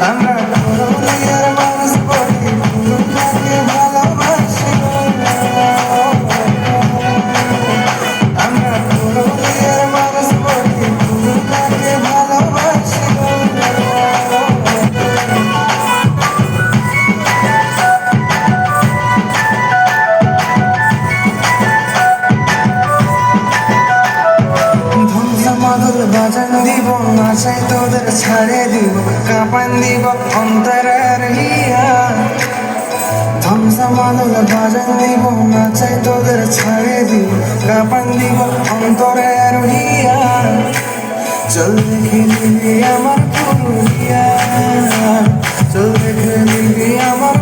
I'm not a বাজান দিব নাচাই তোদের ছাড়ে দিব, কাপান দিব অন্তরের হিয়া। ধ্বংসা মাদল বাজান দিব নাচাই তোদের ছাড়ে দিব, কাপান দিব অন্তরের হিয়া। চল দেখে নিবি আমার পুরুলিয়া চল দেখে নিবি আমার